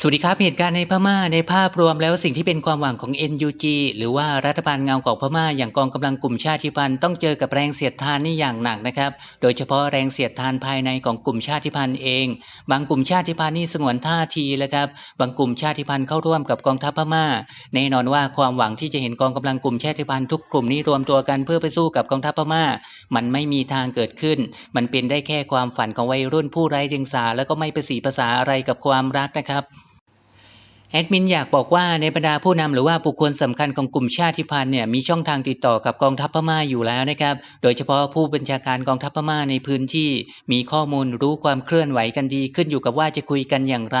สวัสดีครับเหตุการณ์ในพม่าในภาพรวมแล้วสิ่งที่เป็นความหวังของ NUG หรือว่ารัฐบาลเงาของพม่า อย่างกองกำลังกลุ่มชาติพันธุ์ต้องเจอกับแรงเสียดทานนี่อย่างหนักนะครับ โดยเฉพาะแรงเสียดทานภายในของกลุ่มชาติพันธุ์เอง บางกลุ่มชาติพันธุ์นี่สงวนท่าทีแล้วครับบางกลุ่มชาติพันธุ์เข้าร่วมกับกองทัพพม่า แน่นอนว่าความหวังที่จะเห็นกองกำลังกลุ่มชาติพันธุ์ทุกกลุ่มนี้รวมตัวกันเพื่อไปสู้กับกองทัพพม่า มันไม่มีทางเกิดขึ้น มันเป็นได้แค่ความฝันของวัยรุ่นผู้ไร้เดียงสาแล้วก็ไม่ประสีภาษาอะไรกับความรักนะครับ แอดมินอยากบอกว่าในบรรดาผู้นำหรือว่าบุคคลสำคัญของกลุ่มชาติพันธุ์เนี่ยมีช่องทางติดต่อกับกองทัพพม่าอยู่แล้วนะครับ โดยเฉพาะผู้บัญชาการกองทัพพม่าในพื้นที่ มีข้อมูลรู้ความเคลื่อนไหวกันดี ขึ้นอยู่กับว่าจะคุยกันอย่างไร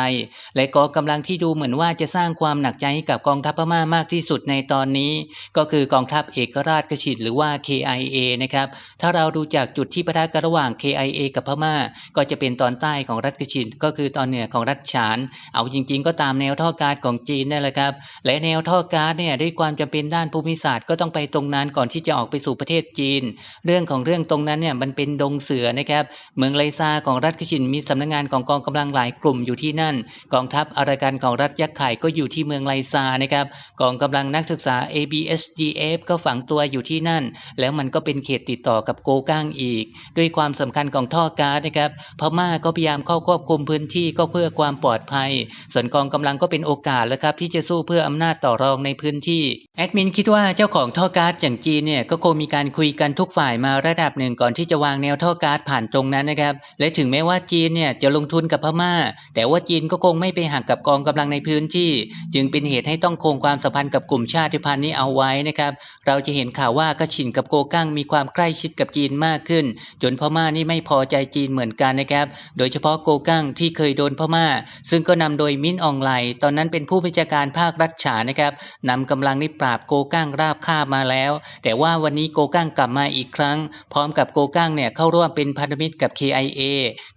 และก็กำลังที่ดูเหมือนว่าจะสร้างความหนักใจให้กับกองทัพพม่ามากที่สุดในตอนนี้ ก็คือกองทัพเอกราชกษิตหรือว่า KIA นะครับถ้าเราดูจากจุดที่ปะทะกันระหว่าง KIA กับพม่า ก็จะเป็นตอนใต้ของรัฐกษิตก็คือตอนเหนือของรัฐฉาน เอาจริง ๆ ก็ตามแนวท่อการของจีนนั่แหละครับ และแนวท่อการเนี่ยด้วยความจำเป็นด้านภูมิศาสตร์ก็ต้องไปตรงนั้นก่อนที่จะออกไปสู่ประเทศจีน เรื่องของเรื่องตรงนั้นเนี่ยมันเป็นดงเสือนะครับ เมืองไลซาของรัฐกชินมีสำนักงานของกองกำลังหลายกลุ่มอยู่ที่นั่น กองทัพอารากันของรัฐยักษ์ไข่ก็อยู่ที่เมืองไลซานะครับกองกำลังนักศึกษา ABSDF ก็ฝังตัวอยู่ที่นั่น แล้วมันก็เป็นเขตติดต่อกับโกก้างอีก ด้วยความสำคัญของท่อก๊าซนะครับพม่าก็พยายามเข้าควบคุมพื้นที่ก็เพื่อความปลอดภัย ส่วนกองกำลังก็เป็นโอกาสแล้วครับที่จะสู้เพื่ออำนาจต่อรองในพื้นที่ แอดมินคิดว่าเจ้าของท่อก๊าซอย่างจีนเนี่ยก็คงมีการคุยกันทุกฝ่ายมาระดับหนึ่งก่อนที่จะวางแนวท่อก๊าซผ่านตรงนั้นนะครับ และถึงแม้ว่าจีนเนี่ยจะลงทุนกับพม่า แต่ว่าจีนก็คงไม่ไปหักกับกองกำลังในพื้นที่ จึงเป็นเหตุให้ต้องคงความสัมพันธ์กับกลุ่มชาติพันธุ์นี้เอาไว้นะครับ เราจะเห็นข่าวว่ากระชินกับโกกั้งมีความใกล้ชิดกับจีนมากขึ้น จนพม่านี่ไม่พอใจจีนเหมือนกันนะครับ โดยเฉพาะโกกั้งที่เคยโดนพม่า ซึ่งก็นำโดยมินอองไลตอนนั้นเป็นผู้พิจารการภาครัฐฉานะครับนำกำลังนี่ปราบโกกั้งราบคาบมาแล้ว แต่ว่าวันนี้โกกั้งกลับมาอีกครั้ง พร้อมกับโกกั้งเนี่ยเข้าร่วมเป็นพันธมิตรกับ KIA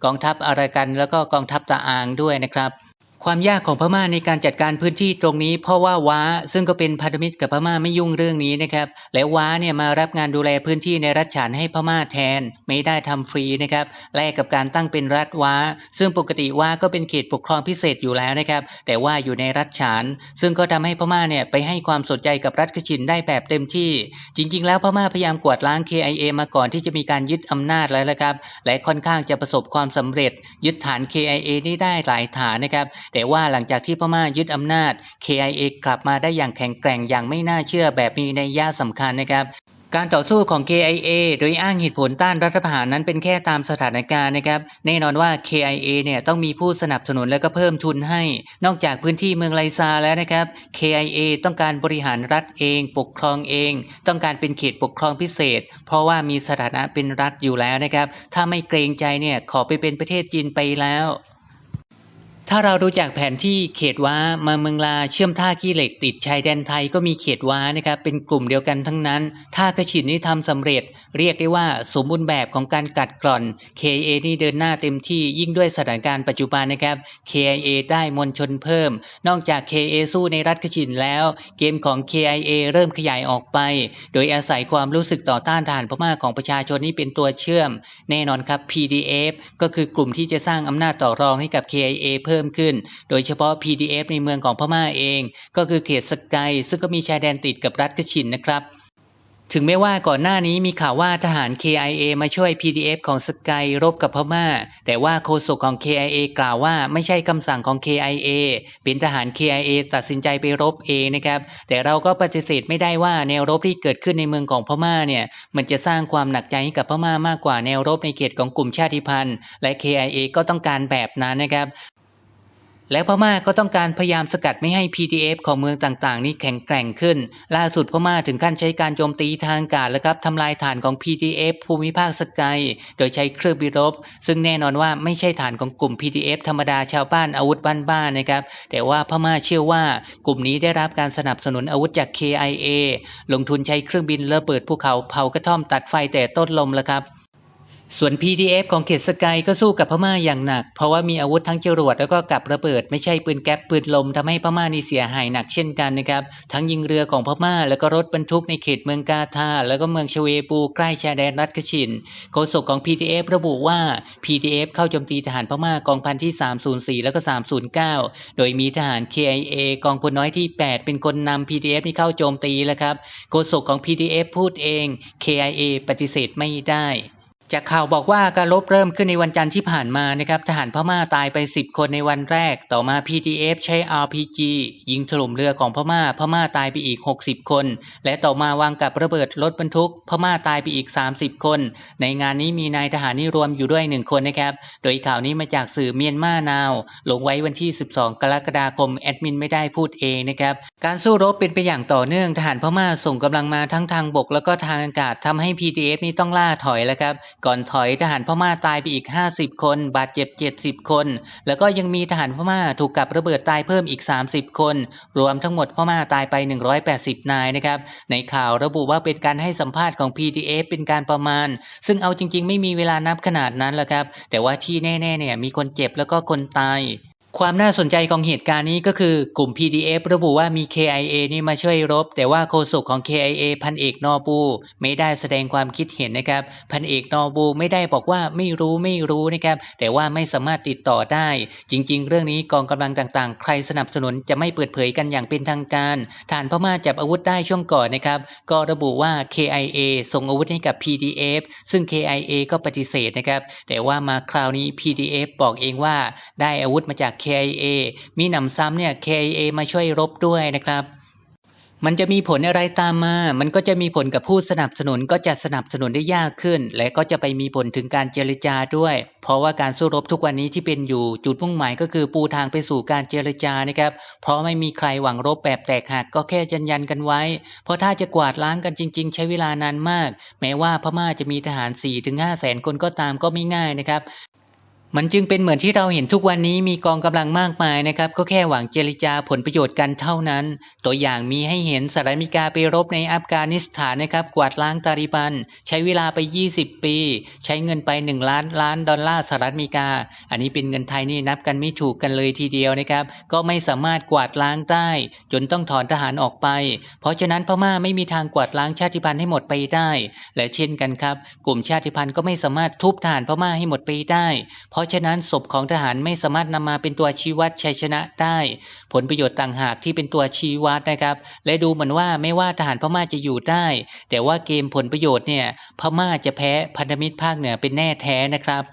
กองทัพอารากันแล้วก็กองทัพตะอางด้วยนะครับ ความยากของพม่าในการจัดการพื้นที่ตรงนี้ เพราะว่าว้าซึ่งก็เป็นพันธมิตรกับพม่าไม่ยุ่งเรื่องนี้นะครับ และว้าเนี่ยมารับงานดูแลพื้นที่ในรัฐฉานให้พม่าแทน ไม่ได้ทำฟรีนะครับแลกกับการตั้งเป็นรัฐว้า ซึ่งปกติว้าก็เป็นเขตปกครองพิเศษอยู่แล้วนะครับ แต่ว่าอยู่ในรัฐฉาน ซึ่งก็ทำให้พม่าเนี่ยไปให้ความสนใจกับรัฐกชินได้แบบเต็มที่ จริง ๆ แล้วพม่าพยายามกวาดล้าง KIA มาก่อนที่จะมีการยึดอำนาจแล้วละครับและค่อนข้างจะประสบความสำเร็จ ยึดฐาน KIA นี่ได้หลายฐานนะครับแต่ว่าหลังจากที่พม่ายึดอำนาจ KIA กลับมาได้อย่างแข็งแกร่งอย่างไม่น่าเชื่อแบบมีในยยะสำคัญนะครับการต่อสู้ของ KIA โดยอ้างเหตุผลต้านรัฐประหารนั้นเป็นแค่ตามสถานการณ์นะครับ แน่นอนว่า KIA เนี่ยต้องมีผู้สนับสนุนและก็เพิ่มทุนให้ นอกจากพื้นที่เมืองไลซาแล้วนะครับ KIA ต้องการบริหารรัฐเอง ปกครองเอง ต้องการเป็นเขตปกครองพิเศษ เพราะว่ามีสถานะเป็นรัฐอยู่แล้วนะครับ ถ้าไม่เกรงใจเนี่ยขอไปเป็นประเทศจีนไปแล้ว ถ้าเราดูจากแผนที่เขตว้ามาเมืองลาเชื่อมท่าขี้เหล็กติดชายแดนไทยก็มีเขตว้านะครับเป็นกลุ่มเดียวกันทั้งนั้น ท่ากระฉินนี่ทำสำเร็จ เรียกได้ว่าสมบูรณ์แบบของการกัดกร่อน KIA นี่เดินหน้าเต็มที่ยิ่งด้วยสถานการณ์ปัจจุบันนะครับ KIA ได้มวลชนเพิ่ม นอกจาก KIA สู้ในรัฐกระฉินแล้ว เกมของ KIA เริ่มขยายออกไป โดยอาศัยความรู้สึกต่อต้านทหารพม่าของประชาชนนี่เป็นตัวเชื่อม แน่นอนครับ PDF ก็คือกลุ่มที่จะสร้างอำนาจต่อรองให้กับ KIA เพิ่มขึ้น โดยเฉพาะ PDF ในเมืองของพม่าเอง ก็คือเขตสกายซึ่งก็มีชายแดนติดกับรัฐกชินนะครับถึงแม้ว่าก่อนหน้านี้มีข่าวว่าทหาร KIA มาช่วย PDF ของสกายรบกับพม่า แต่ว่าโฆษกของ KIA กล่าวว่าไม่ใช่คำสั่งของ KIA เป็นทหาร KIA ตัดสินใจไปรบเองนะครับ แต่เราก็ปฏิเสธไม่ได้ว่าแนวรบที่เกิดขึ้นในเมืองของพม่าเนี่ย มันจะสร้างความหนักใจให้กับพม่ามากกว่าแนวรบในเขตของกลุ่มชาติพันธุ์ และ KIA ก็ต้องการแบบนั้นนะครับ และพม่าก็ต้องการพยายามสกัดไม่ให้ PDF ของเมืองต่างๆ นี้แข็งแกร่งขึ้น ล่าสุดพม่าถึงขั้นใช้การโจมตีทางกาศและครับทำลายฐานของ PDF ภูมิภาคสกายโดยใช้เครื่องบินรบ ซึ่งแน่นอนว่าไม่ใช่ฐานของกลุ่ม PDF ธรรมดาชาวบ้านอาวุธบ้านๆนะครับ แต่ว่าพม่าเชื่อว่ากลุ่มนี้ได้รับการสนับสนุนอาวุธจาก KIA ลงทุนใช้เครื่องบินระเบิดภูเขาเผากระท่อมตัดไฟแต่ต้นลมแล้วครับ ส่วน PDF ของเขตสกายก็สู้กับพม่าอย่างหนัก เพราะว่ามีอาวุธทั้งจรวดแล้วก็กับระเบิดไม่ใช่ปืนแก๊ปปืนลมทำให้พม่านี่เสียหายหนักเช่นกันนะครับ ทั้งยิงเรือของพม่า แล้วก็รถบรรทุกในเขตเมืองกาทาแล้วก็เมืองชเวปูใกล้ชายแดนรัฐกชินโฆษกของ PDF ระบุว่า PDF เข้าโจมตีทหารพม่ากองพันที่ 304 แล้วก็ 309 โดยมีทหาร KIA กองพลน้อยที่ 8 เป็นคนนำ PDF นี่เข้าโจมตีแล้วครับโฆษกของ PDF พูดเอง KIA ปฏิเสธไม่ได้ จากข่าวบอกว่าการรบเริ่มขึ้นในวันจันทร์ที่ผ่านมานะครับทหารพม่าตายไป 10 คนในวันแรก ต่อมา PTF ใช้ RPG ยิงถล่มเรือของพม่าพม่าตายไปอีก 60 คน และต่อมาวางกับระเบิดรถบรรทุก พม่าตายไปอีก 30 คน ในงานนี้มีนายทหารนี่รวมอยู่ด้วย 1 คนนะครับ โดยข่าวนี้มาจากสื่อเมียนมานาว ลงไว้วันที่ 12 กรกฎาคมแอดมินไม่ได้พูดเองนะครับการสู้รบเป็นไปอย่างต่อเนื่องทหารพม่าส่งกำลังมาทั้งทางบกแล้วก็ทางอากาศทำให้ PTF นี่ต้องล่าถอยแล้วครับก่อนถอยทหารพม่าตายไปอีก 50 คน บาดเจ็บ 70 คน แล้วก็ยังมีทหารพม่าถูกกับระเบิดตายเพิ่มอีก 30 คน รวมทั้งหมดพม่าตายไป 180 นายนะครับในข่าวระบุว่าเป็นการให้สัมภาษณ์ของ PTF เป็นการประมาณ ซึ่งเอาจริง ๆ ไม่มีเวลานับขนาดนั้นแหละครับแต่ว่าที่แน่ๆเนี่ยมีคนเจ็บแล้วก็คนตาย ความน่าสนใจของเหตุการณ์นี้ก็คือกลุ่ม PDF ระบุว่ามี KIA นี่มาช่วยรบ แต่ว่าโฆษกของ KIA พันเอกนอบู ไม่ได้แสดงความคิดเห็นนะครับ พันเอกนอบูไม่ได้บอกว่าไม่รู้ไม่รู้นะครับ แต่ว่าไม่สามารถติดต่อได้ จริง ๆ เรื่องนี้กองกำลังต่างๆ ใครสนับสนุนจะไม่เปิดเผยกันอย่างเป็นทางการฐานพม่าจับอาวุธได้ช่วงก่อนนะครับ ก็ระบุว่า KIA ส่งอาวุธให้กับ PDF ซึ่ง KIA ก็ปฏิเสธนะครับ แต่ว่ามาคราวนี้ PDF บอกเองว่าได้อาวุธมาจาก KIA มีหนำซ้ำเนี่ย KIA มาช่วยรบด้วยนะครับ มันจะมีผลอะไรตามมา มันก็จะมีผลกับผู้สนับสนุนก็จะสนับสนุนได้ยากขึ้น และก็จะไปมีผลถึงการเจรจาด้วย เพราะว่าการสู้รบทุกวันนี้ที่เป็นอยู่จุดมุ่งหมายก็คือปูทางไปสู่การเจรจานะครับ เพราะไม่มีใครหวังรบแบบแตกหักก็แค่ยันยันกันไว้ เพราะถ้าจะกวาดล้างกันจริง ๆ ใช้เวลานานมาก แม้ว่าพม่าจะมีทหาร4-5แสนคนก็ตามก็ไม่ง่ายนะครับ มันจึงเป็นเหมือนที่เราเห็นทุกวันนี้มีกองกำลังมากมายนะครับ ก็แค่หวังเจรจาผลประโยชน์กันเท่านั้น ตัวอย่างมีให้เห็นสหรัฐอเมริกาไปรบในอัฟกานิสถานนะครับ กวาดล้างตาลิบัน ใช้เวลาไป 20 ปี ใช้เงินไป 1 ล้านล้านดอลลาร์สหรัฐอเมริกา อันนี้เป็นเงินไทยนี่นับกันไม่ถูกกันเลยทีเดียวนะครับ ก็ไม่สามารถกวาดล้างได้ จนต้องถอนทหารออกไป เพราะฉะนั้นพม่าไม่มีทางกวาดล้างชาติพันธุ์ให้หมดไปได้ และเช่นกันครับ กลุ่มชาติพันธุ์ก็ไม่สามารถทุบทหารพม่าให้หมดไปได้เพราราะฉะนั้นศพของทหารไม่สามารถนำมาเป็นตัวชี้วัดชัยชนะได้ ผลประโยชน์ต่างหากที่เป็นตัวชี้วัดนะครับ และดูเหมือนว่าไม่ว่าทหารพม่าจะอยู่ได้ แต่ว่าเกมผลประโยชน์เนี่ยพม่าจะแพ้พันธมิตรภาคเหนือเป็นแน่แท้นะครับ